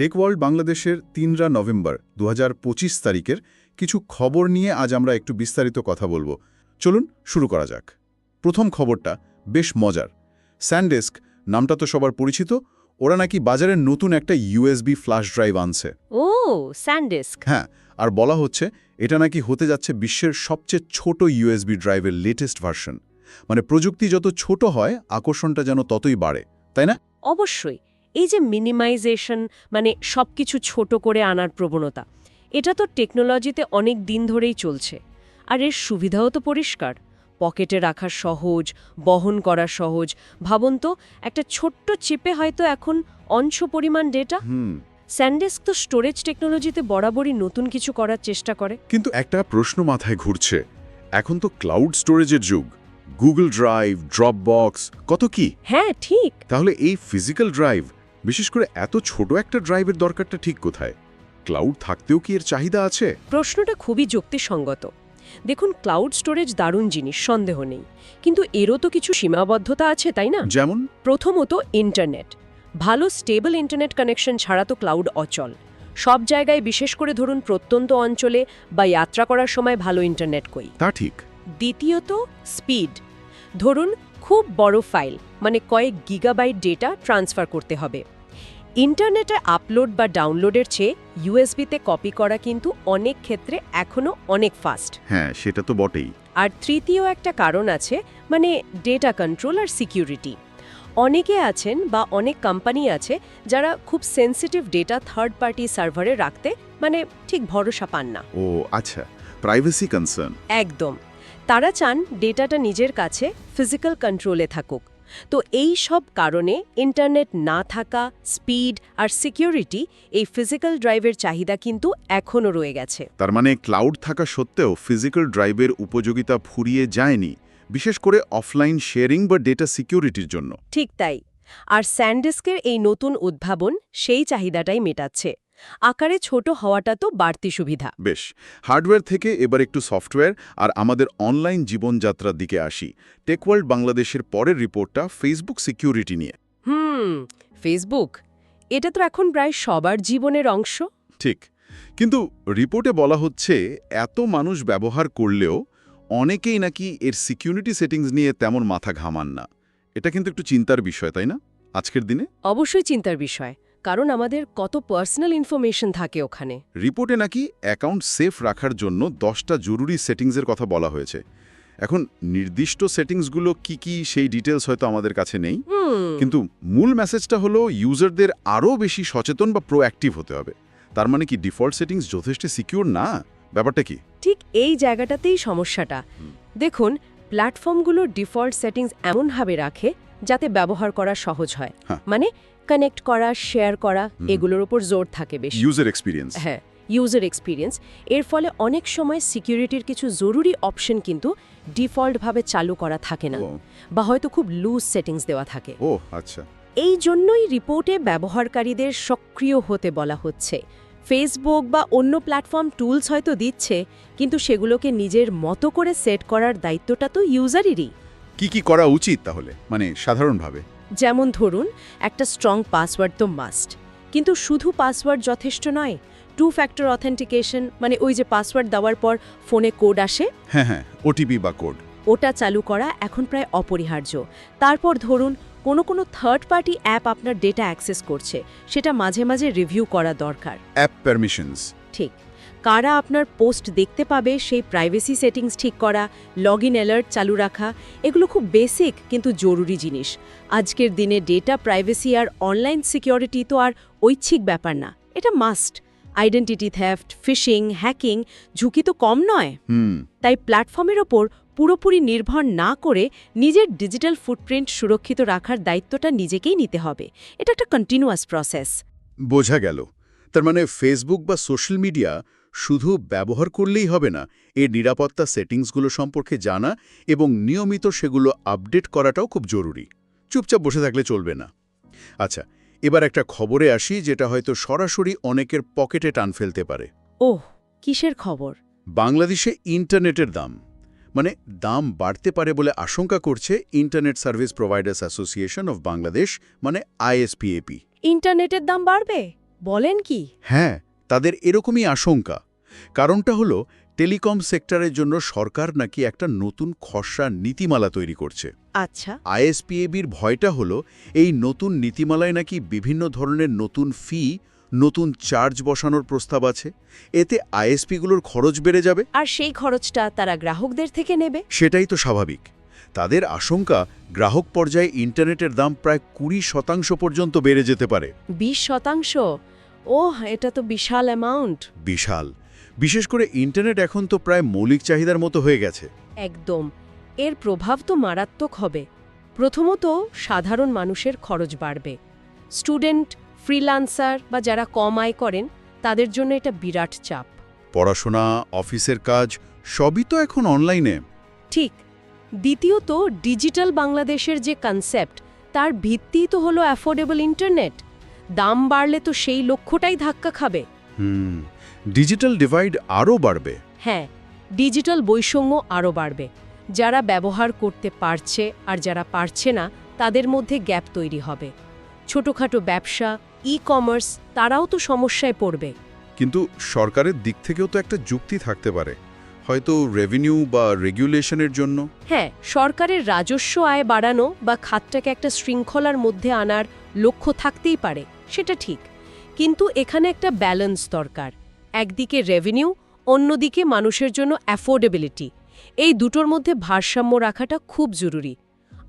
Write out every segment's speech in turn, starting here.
Take world বাংলাদেশের তিনরা November দু হাজার পঁচিশ তারিখের কিছু খবর নিয়ে আজ আমরা একটু বিস্তারিত কথা বলব। চলুন শুরু করা যাক। প্রথম খবরটা বেশ মজার। স্যান্ডেস্ক নামটা তো সবার পরিচিত ওরা নাকি বাজারে নতুন একটা ইউএসবি ফ্ল্যাশ ড্রাইভ আনছে। ও স্যান্ডিস্ক হ্যাঁ আর বলা হচ্ছে এটা নাকি হতে যাচ্ছে বিশ্বের সবচেয়ে ছোট ইউএসবি ড্রাইভের লেটেস্ট ভার্সন মানে প্রযুক্তি যত ছোট হয় আকর্ষণটা যেন ততই বাড়ে তাই না? অবশ্যই। এই যে মিনিমাইজেশন মানে সব কিছু ছোট করে আনার প্রবণতা এটা তো টেকনোলজিতে অনেক দিন ধরেই চলছে। আর এর সুবিধাও তো পরিষ্কার। পকেটে রাখা সহজ বহন করা সহজ। ভাবুন তো একটা ছোট্ট চিপে হয়তো এখন অংশ পরিমাণ ডেটা হুম। স্যান্ডেস্ক তো স্টোরেজ টেকনোলজিতে বরাবরই নতুন কিছু করার চেষ্টা করে। কিন্তু একটা প্রশ্ন মাথায় ঘুরছে। এখন তো ক্লাউড স্টোরেজের যুগ। গুগল ড্রাইভ ড্রপবক্স কত কি? হ্যাঁ ঠিক। তাহলে এই ফিজিক্যাল ড্রাইভ বিশেষ করে এত ছোট একটা ড্রাইভের দরকারটা ঠিক কোথায়? ক্লাউড থাকতেও কি এর চাহিদা আছে? প্রশ্নটা খুবই যুক্তিসঙ্গত। দেখুন ক্লাউড স্টোরেজ দারুণ জিনিস সন্দেহ নেই। কিন্তু এরও তো কিছু সীমাবদ্ধতা আছে তাই না? যেমন? প্রথমত ইন্টারনেট। ভালো স্টেবল ইন্টারনেট কানেকশন ছাড়া তো ক্লাউড অচল। সব জায়গায় বিশেষ করে ধরুন প্রত্যন্ত অঞ্চলে বা যাত্রা করার সময় ভালো ইন্টারনেট কই। তা ঠিক। দ্বিতীয়ত স্পিড। ধরুন খুব বড় ফাইল মানে কয়েক গিগাবাইট ডেটা ট্রান্সফার করতে হবে। ইন্টারনেটে আপলোড বা ডাউনলোডের চেয়ে ইউএসবিতে কপি করা কিন্তু অনেক ক্ষেত্রে এখনও অনেক ফাস্ট। হ্যাঁ সেটা তো বটেই। আর তৃতীয় একটা কারণ আছে মানে ডেটা কন্ট্রোল আর সিকিউরিটি। অনেকে আছেন বা অনেক কোম্পানি আছে যারা খুব সেন্সিটিভ ডেটা থার্ড পার্টি সার্ভারে রাখতে মানে ঠিক ভরসা পান না। ও আচ্ছা প্রাইভেসি কনসার্ন। একদম। তারা চান ডেটাটা নিজের কাছে ফিজিক্যাল কন্ট্রোলে থাকুক। তো এই সব কারণে ইন্টারনেট না থাকা স্পিড আর সিকিউরিটি এই ফিজিক্যাল ড্রাইভের চাহিদা কিন্তু এখনও রয়ে গেছে। তার মানে ক্লাউড থাকা সত্ত্বেও ফিজিক্যাল ড্রাইভের উপযোগিতা ফুরিয়ে যায়নি বিশেষ করে অফলাইন শেয়ারিং বা ডেটা সিকিউরিটির জন্য। ঠিক তাই। আর স্যান্ডেস্কের এই নতুন উদ্ভাবন সেই চাহিদাটাই মেটাচ্ছে। আকারে ছোট হওয়াটা তো বাড়তি সুবিধা। বেশ হার্ডওয়্যার থেকে এবার একটু সফটওয়্যার আর আমাদের অনলাইন জীবনযাত্রার দিকে আসি। টেকওয়ার্ল্ড বাংলাদেশের পরের রিপোর্টটা ফেসবুক সিকিউরিটি নিয়ে। হুম ফেসবুক এটা তো এখন প্রায় সবার জীবনের অংশ। ঠিক কিন্তু রিপোর্টে বলা হচ্ছে এত মানুষ ব্যবহার করলেও অনেকেই নাকি এর সিকিউরিটি সেটিংস নিয়ে তেমন মাথা ঘামান না। এটা কিন্তু একটু চিন্তার বিষয় তাই না? আজকের দিনে? অবশ্যই চিন্তার বিষয়। কারণ আমাদের কত পার্সোনাল ইনফরমেশন থাকে ওখানে। রিপোর্টে নাকি অ্যাকাউন্ট সেফ রাখার জন্য দশটা জরুরি সেটিংসের কথা বলা হয়েছে। এখন নির্দিষ্ট সেটিংসগুলো কি কি সেই ডিটেলস হয়তো আমাদের কাছে নেই। কিন্তু মূল মেসেজটা হলো ইউজারদের আরও বেশি সচেতন বা প্রোঅ্যাক্টিভ হতে হবে। তার মানে কি ডিফল্ট সেটিংস যথেষ্ট সিকিউর না? ব্যাপারটা কি? ঠিক এই জায়গাটাতেই সমস্যাটা। দেখুন প্ল্যাটফর্মগুলোর ডিফল্ট সেটিংস এমনভাবে রাখে যাতে ব্যবহার করা সহজ হয়। হ্যাঁ। মানে কানেক্ট করা শেয়ার করা এগুলোর উপর জোর থাকে বেশি। ইউজার এক্সপিরিয়েন্স হ্যাঁ ইউজার এক্সপিরিয়েন্স এর ফলে অনেক সময় সিকিউরিটির কিছু জরুরি অপশন কিন্তু ডিফল্টভাবে চালু করা থাকে না। বা হয়তো খুব লুজ সেটিংস দেওয়া থাকে। ও আচ্ছা। এই জন্যই রিপোর্টে ব্যবহারকারীদের সক্রিয় হতে বলা হচ্ছে। ফেসবুক বা অন্য প্ল্যাটফর্ম টুলস হয়তো দিচ্ছে কিন্তু সেগুলোকে নিজের মতো করে সেট করার দায়িত্বটা তো ইউজারেরই কি কি করা উচিত তাহলে? মানে সাধারণভাবে। যেমন ধরুন একটা স্ট্রং পাসওয়ার্ড তো মাস্ট কিন্তু শুধু পাসওয়ার্ড যথেষ্ট নয় টু ফ্যাক্টর অথেন্টিকেশন মানে ওই যে পাসওয়ার্ড দেওয়ার পর ফোনে কোড আসে। হ্যাঁ হ্যাঁ ওটিপি বা কোড ওটা চালু করা এখন প্রায় অপরিহার্য। তারপর ধরুন কোনো কোনো থার্ড পার্টি অ্যাপ আপনার ডেটা অ্যাক্সেস করছে সেটা মাঝে মাঝে রিভিউ করা দরকার। অ্যাপ পারমিশনস ঠিক। কারা আপনার পোস্ট দেখতে পাবে সেই প্রাইভেসি সেটিংস ঠিক করা লগ ইন অ্যালার্ট চালু রাখা এগুলো খুব বেসিক কিন্তু জরুরি জিনিস। আজকের দিনে ডেটা প্রাইভেসি আর অনলাইন সিকিউরিটি তো আর ঐচ্ছিক ব্যাপার না এটা must identity theft phishing hacking ঝুঁকি তো কম নয়। হুম। তাই প্ল্যাটফর্মের ওপর পুরোপুরি নির্ভর না করে নিজের ডিজিটাল ফুটপ্রিন্ট সুরক্ষিত রাখার দায়িত্বটা নিজেকেই নিতে হবে। এটা একটা কন্টিনিউয়াস প্রসেস বোঝা গেল। তার মানে ফেসবুক বা সোশ্যাল মিডিয়া শুধু ব্যবহার করলেই হবে না এর নিরাপত্তা সেটিংসগুলো সম্পর্কে জানা এবং নিয়মিত সেগুলো আপডেট করাটাও খুব জরুরি। চুপচাপ বসে থাকলে চলবে না। আচ্ছা এবার একটা খবরে আসি যেটা হয়তো সরাসরি অনেকের পকেটে টান ফেলতে পারে। ওহ কিসের খবর? বাংলাদেশে ইন্টারনেটের দাম মানে দাম বাড়তে পারে বলে আশঙ্কা করছে internet service providers association of Bangladesh মানে আইএসপিএপি। ইন্টারনেটের দাম বাড়বে? বলেন কি। হ্যাঁ তাদের এরকমই আশঙ্কা। কারণটা হলো টেলিকম সেক্টরের জন্য সরকার নাকি একটা নতুন খসড়া নীতিমালা তৈরি করছে। আচ্ছা। আইএসপিএবির ভয়টা হলো এই নতুন নীতিমালায় নাকি বিভিন্ন ধরনের নতুন ফি নতুন চার্জ বসানোর প্রস্তাব আছে। এতে আইএসপিগুলোর খরচ বেড়ে যাবে। আর সেই খরচটা তারা গ্রাহকদের থেকে নেবে? সেটাই তো স্বাভাবিক। তাদের আশঙ্কা গ্রাহক পর্যায়ে ইন্টারনেটের দাম প্রায় কুড়ি শতাংশ পর্যন্ত বেড়ে যেতে পারে। বিশ শতাংশ? ওহ এটা তো বিশাল অ্যামাউন্ট বিশাল। বিশেষ করে ইন্টারনেট এখন তো প্রায় মৌলিক চাহিদার মতো হয়ে গেছে। একদম। এর প্রভাব তো মারাত্মক হবে। প্রথমত সাধারণ মানুষের খরচ বাড়বে। স্টুডেন্ট ফ্রিল্যান্সার বা যারা কম আয় করেন তাদের জন্য এটা বিরাট চাপ। পড়াশোনা অফিসের কাজ সবই তো এখন অনলাইনে ঠিক। দ্বিতীয়ত ডিজিটাল বাংলাদেশের যে কনসেপ্ট তার ভিত্তি তো হলো অ্যাফোর্ডেবল ইন্টারনেট দাম বাড়লে তো সেই লক্ষ্যটাই ধাক্কা খাবে। হুম ডিজিটাল ডিভাইড আরও বাড়বে। হ্যাঁ ডিজিটাল বৈষম্য আরও বাড়বে। যারা ব্যবহার করতে পারছে আর যারা পারছে না তাদের মধ্যে গ্যাপ তৈরি হবে। ছোটখাটো ব্যবসা ই কমার্স তারাও তো সমস্যায় পড়বে। কিন্তু সরকারের দিক থেকেও তো একটা যুক্তি থাকতে পারে। হয়তো রেভিনিউ বা রেগুলেশনের জন্য। হ্যাঁ সরকারের রাজস্ব আয় বাড়ানো বা খাতটাকে একটা শৃঙ্খলার মধ্যে আনার লক্ষ্য থাকতেই পারে। সেটা ঠিক। কিন্তু এখানে একটা ব্যালেন্স দরকার। একদিকে রেভিনিউ অন্যদিকে মানুষের জন্য অ্যাফোর্ডেবিলিটি এই দুটোর মধ্যে ভারসাম্য রাখাটা খুব জরুরি।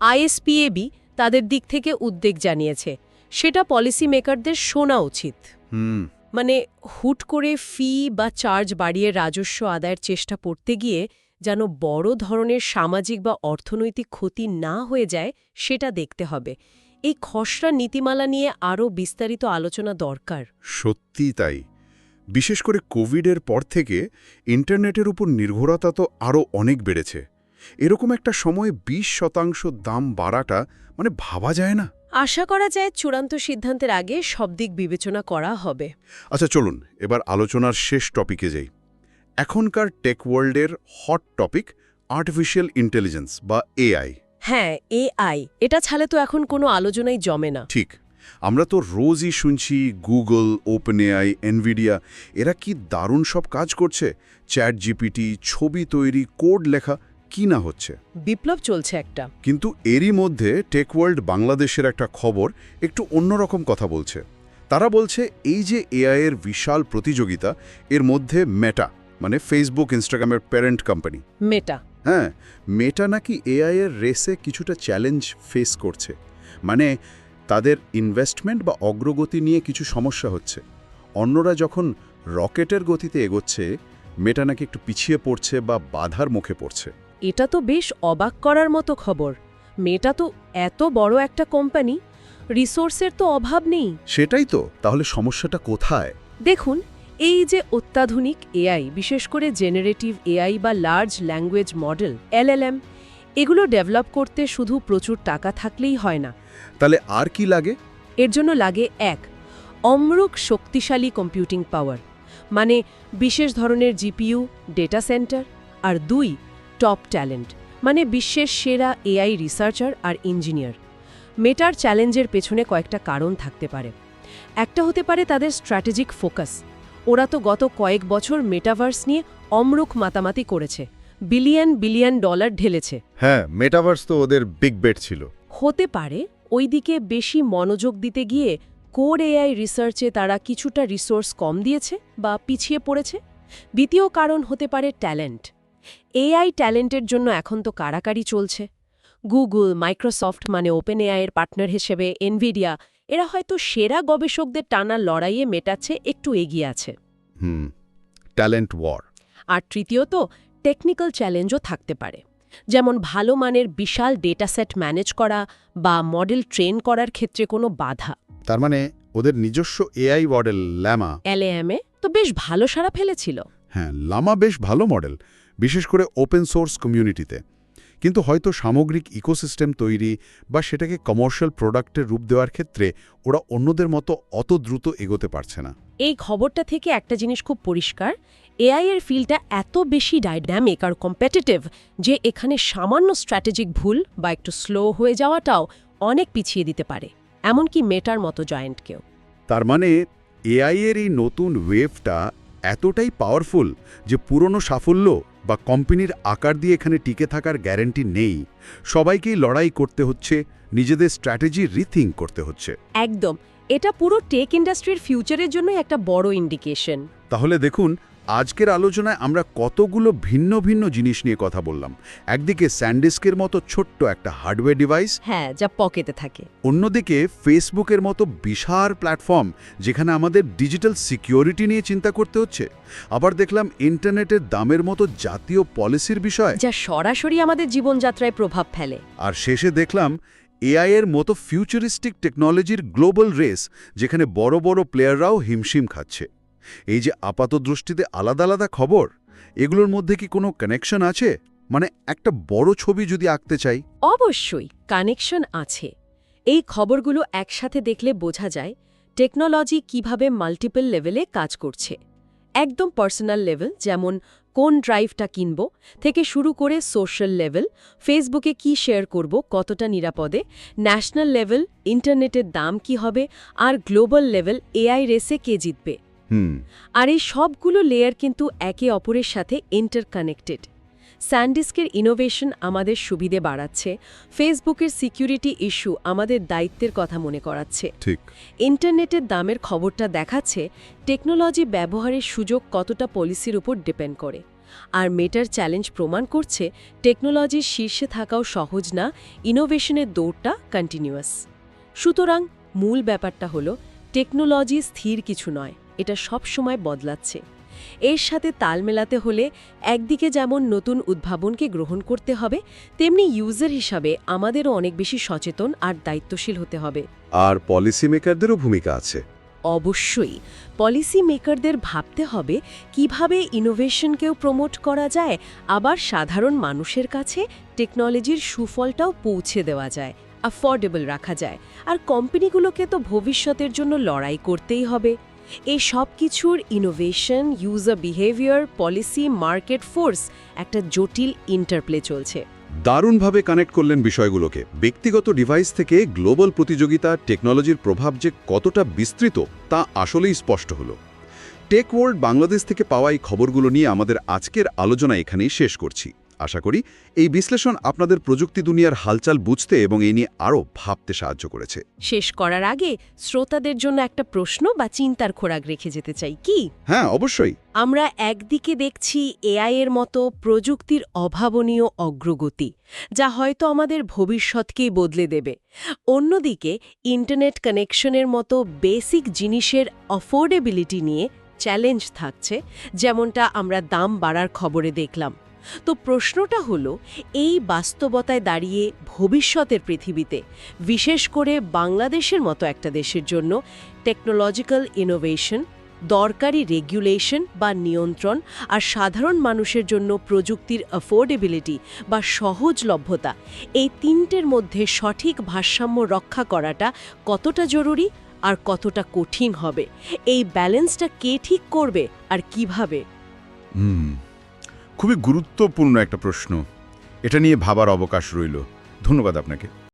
আইএসপিএবি তাদের দিক থেকে উদ্বেগ জানিয়েছে। সেটা পলিসি মেকারদের শোনা উচিত। মানে হুট করে ফি বা চার্জ বাড়িয়ে রাজস্ব আদায়ের চেষ্টা করতে গিয়ে যেন বড় ধরনের সামাজিক বা অর্থনৈতিক ক্ষতি না হয়ে যায় সেটা দেখতে হবে। এই খসড়া নীতিমালা নিয়ে আরও বিস্তারিত আলোচনা দরকার। সত্যি তাই। বিশেষ করে কোভিডের পর থেকে ইন্টারনেটের উপর নির্ভরতা তো আরও অনেক বেড়েছে। এরকম একটা সময় ২০ শতাংশ দাম বাড়াটা মানে ভাবা যায় না। আশা করা যায় চূড়ান্ত সিদ্ধান্তের আগে সব দিক বিবেচনা করা হবে। আচ্ছা চলুন এবার আলোচনার শেষ টপিকে যাই। এখনকার টেক ওয়ার্ল্ডের হট টপিক আর্টিফিশিয়াল ইন্টেলিজেন্স বা এআই। হ্যাঁ এআই এটা ছাড়া তো এখন কোনো আলোচনাই জমে না। ঠিক। আমরা তো রোজই শুনছি গুগল ওপেন এআই এনভিডিয়া এরা কি দারুণ সব কাজ করছে? চ্যাট জিপিটি ছবি তৈরি কোড লেখা কি না হচ্ছে? বিপ্লব চলছে একটা। কিন্তু এরই মধ্যে টেক ওয়ার্ল্ড বাংলাদেশের একটা খবর একটু অন্যরকম কথা বলছে। তারা বলছে এই যে এআই এর বিশাল প্রতিযোগিতা এর মধ্যে মেটা মানে ফেসবুক ইনস্টাগ্রামের প্যারেন্ট কোম্পানি মেটা হ্যাঁ মেটা নাকি এআই এর রেসে কিছুটা চ্যালেঞ্জ ফেস করছে। মানে তাদের ইনভেস্টমেন্ট বা অগ্রগতি নিয়ে কিছু সমস্যা হচ্ছে। অন্যরা যখন রকেটের গতিতে এগোচ্ছে মেটা নাকি একটু পিছিয়ে পড়ছে বা বাধার মুখে পড়ছে। এটা তো বেশ অবাক করার মতো খবর। মেটা তো এত বড় একটা কোম্পানি রিসোর্সের তো অভাব নেই। সেটাই তো তাহলে সমস্যাটা কোথায়? দেখুন এই যে অত্যাধুনিক এআই বিশেষ করে জেনারেটিভ এআই বা লার্জ ল্যাঙ্গুয়েজ মডেল এলএলএম এগুলো ডেভেলপ করতে শুধু প্রচুর টাকা থাকলেই হয় না। তাহলে আর কি লাগে? এর জন্য লাগে এক অমরুক শক্তিশালী কম্পিউটিং পাওয়ার মানে বিশেষ ধরনের জিপিইউ ডেটা সেন্টার আর দুই টপ ট্যালেন্ট মানে বিশ্বের সেরা এআই রিসার্চার আর ইঞ্জিনিয়ার মেটার চ্যালেঞ্জের পেছনে কয়েকটা কারণ থাকতে পারে। একটা হতে পারে তাদের স্ট্র্যাটেজিক ফোকাস ওরা তো গত কয়েক বছর মেটাভার্স নিয়ে অমরুখ মাতামাতি করেছে বিলিয়ন বিলিয়ন ডলার ঢেলেছে। হ্যাঁ মেটাভার্স তো ওদের বিগ বেট ছিল। হতে পারে ওইদিকে বেশি মনোযোগ দিতে গিয়ে কোর এআই রিসার্চে তারা কিছুটা রিসোর্স কম দিয়েছে বা পিছিয়ে পড়েছে। দ্বিতীয় কারণ হতে পারে ট্যালেন্ট। এআই ট্যালেন্টের জন্য এখন তো কারাকারি চলছে। গুগল মাইক্রোসফট মানে ওপেন এআইয়ের পার্টনার হিসেবে এনভিডিয়া এরা হয়তো সেরা গবেষকদের টানা লড়াইয়ে মেটাচ্ছে একটু এগিয়ে আছে। হুম ট্যালেন্ট ওয়ার। আর তৃতীয়ত টেকনিক্যাল চ্যালেঞ্জও থাকতে পারে। যেমন ভালো মানের বিশাল ডেটাসেট ম্যানেজ করা বা মডেল ট্রেন করার ক্ষেত্রে কোনো বাধা। তার মানে ওদের নিজস্ব এআই মডেল ল্যামা। এলএএমে তো বেশ ভালো সারা ফেলেছিল। হ্যাঁ লামা বেশ ভালো মডেল বিশেষ করে ওপেন সোর্স কমিউনিটিতে। কিন্তু হয়তো সামগ্রিক ইকোসিস্টেম তৈরি বা সেটাকে কমার্শিয়াল প্রোডাক্টের রূপ দেওয়ার ক্ষেত্রে ওরা অন্যদের মতো অত দ্রুত এগোতে পারছে না। এই খবরটা থেকে একটা জিনিস খুব পরিষ্কার এআই এর ফিল্ডটা এত বেশি ডাইনামিক আর কম্পিটিটিভ যে এখানে সামান্য স্ট্র্যাটেজিক ভুল বা একটু স্লো হয়ে যাওয়াটাও অনেক পিছিয়ে দিতে পারে এমনকি মেটার মতো জয়েন্টকেও তার মানে এআই এর এই নতুন ওয়েভটা এতটাই পাওয়ারফুল যে পুরনো সাফল্য বা কোম্পানির আকার দিয়ে এখানে টিকে থাকার গ্যারেন্টি নেই। সবাইকেই লড়াই করতে হচ্ছে নিজেদের স্ট্র্যাটেজি রিথিং করতে হচ্ছে। একদম। এটা পুরো টেক ইন্ডাস্ট্রির ফিউচারের জন্য একটা বড় ইন্ডিকেশন তাহলে দেখুন আজকের আলোচনায় আমরা কতগুলো ভিন্ন ভিন্ন জিনিস নিয়ে কথা বললাম। একদিকে স্যান্ডিস্কের মতো ছোট্ট একটা হার্ডওয়্যার ডিভাইস। হ্যাঁ যা পকেটে থাকে। অন্যদিকে ফেসবুকের মতো বিশাল প্ল্যাটফর্ম যেখানে আমাদের ডিজিটাল সিকিউরিটি নিয়ে চিন্তা করতে হচ্ছে। আবার দেখলাম ইন্টারনেটের দামের মতো জাতীয় পলিসির বিষয়। যা সরাসরি আমাদের জীবনযাত্রায় প্রভাব ফেলে। আর শেষে দেখলাম এআই এর মতো ফিউচারিস্টিক টেকনোলজির গ্লোবাল রেস যেখানে বড় বড় প্লেয়াররাও হিমশিম খাচ্ছে। এই যে আপাত দৃষ্টিতে আলাদা আলাদা খবর, এগুলোর মধ্যে কি কোনো কানেকশন আছে? মানে একটা বড় ছবি যদি আঁকতে চাই। অবশ্যই কানেকশন আছে। এই খবরগুলো একসাথে দেখলে বোঝা যায় টেকনোলজি কীভাবে মাল্টিপল লেভেলে কাজ করছে। একদম পার্সোনাল লেভেল যেমন কোন ড্রাইভটা কিনব, থেকে শুরু করে সোশ্যাল লেভেল ফেসবুকে কি শেয়ার করব, কতটা নিরাপদে ন্যাশনাল লেভেল ইন্টারনেটের দাম কি হবে, আর গ্লোবাল লেভেল এআই রেসে কে জিতবে। আর এই সবগুলো লেয়ার কিন্তু একে অপরের সাথে ইন্টারকানেক্টেড স্যান্ডিস্কের ইনোভেশন আমাদের সুবিধে বাড়াচ্ছে ফেসবুকের সিকিউরিটি ইস্যু আমাদের দায়িত্বের কথা মনে করাচ্ছে। ইন্টারনেটের দামের খবরটা দেখাচ্ছে টেকনোলজি ব্যবহারের সুযোগ কতটা পলিসির উপর ডিপেন্ড করে। আর মেটার চ্যালেঞ্জ প্রমাণ করছে টেকনোলজির শীর্ষে থাকাও সহজ না ইনোভেশনের দৌড়টা কন্টিনিউয়াস সুতরাং মূল ব্যাপারটা হলো টেকনোলজি স্থির কিছু নয়। এটা সব সময় বদলাচ্ছে। এর সাথে তাল মেলাতে হলে একদিকে যেমন নতুন উদ্ভাবনকে গ্রহণ করতে হবে তেমনি ইউজার হিসাবে আমাদেরও অনেক বেশি সচেতন আর দায়িত্বশীল হতে হবে। আর পলিসি মেকারদেরও ভূমিকা আছে। অবশ্যই পলিসি মেকারদের ভাবতে হবে কীভাবে ইনোভেশনকেও প্রমোট করা যায় আবার সাধারণ মানুষের কাছে টেকনোলজির সুফলটাও পৌঁছে দেওয়া যায় অ্যাফোর্ডেবল রাখা যায়। আর কোম্পানিগুলোকে তো ভবিষ্যতের জন্য লড়াই করতেই হবে। এই সব কিছুর innovation user behaviour policy market force একটা জটিল ইন্টারপ্লে চলছে। দারুণভাবে কানেক্ট করলেন বিষয়গুলোকে। ব্যক্তিগত ডিভাইস থেকে গ্লোবাল প্রতিযোগিতা টেকনোলজির প্রভাব যে কতটা বিস্তৃত, তা আসলেই স্পষ্ট হলো। টেক ওয়ার্ল্ড বাংলাদেশ থেকে পাওয়া এই খবরগুলো নিয়ে আমাদের আজকের আলোচনা এখানেই শেষ করছি। আশা করি এই বিশ্লেষণ আপনাদের প্রযুক্তি দুনিয়ার হালচাল বুঝতে এবং এই নিয়ে আরও ভাবতে সাহায্য করেছে। শেষ করার আগে শ্রোতাদের জন্য একটা প্রশ্ন বা চিন্তার খোরাক রেখে যেতে চাই কি? হ্যাঁ অবশ্যই। আমরা একদিকে দেখছি এআই এর মতো প্রযুক্তির অভাবনীয় অগ্রগতি যা হয়তো আমাদের ভবিষ্যৎকেই বদলে দেবে। অন্যদিকে ইন্টারনেট কানেকশনের মতো বেসিক জিনিসের অফোর্ডেবিলিটি নিয়ে চ্যালেঞ্জ থাকছে যেমনটা আমরা দাম বাড়ার খবরে দেখলাম। তো প্রশ্নটা হলো, এই বাস্তবতায় দাঁড়িয়ে ভবিষ্যতের পৃথিবীতে, বিশেষ করে বাংলাদেশের মতো একটা দেশের জন্য টেকনোলজিক্যাল ইনোভেশন দরকারি রেগুলেশন বা নিয়ন্ত্রণ আর সাধারণ মানুষের জন্য প্রযুক্তির অ্যাফোর্ডেবিলিটি বা সহজলভ্যতা, এই তিনটের মধ্যে সঠিক ভারসাম্য রক্ষা করাটা কতটা জরুরি আর কতটা কঠিন হবে? এই ব্যালেন্সটা কে ঠিক করবে আর কীভাবে? হুম। খুবই গুরুত্বপূর্ণ একটা প্রশ্ন। এটা নিয়ে ভাবার অবকাশ রইল। ধন্যবাদ আপনাকে।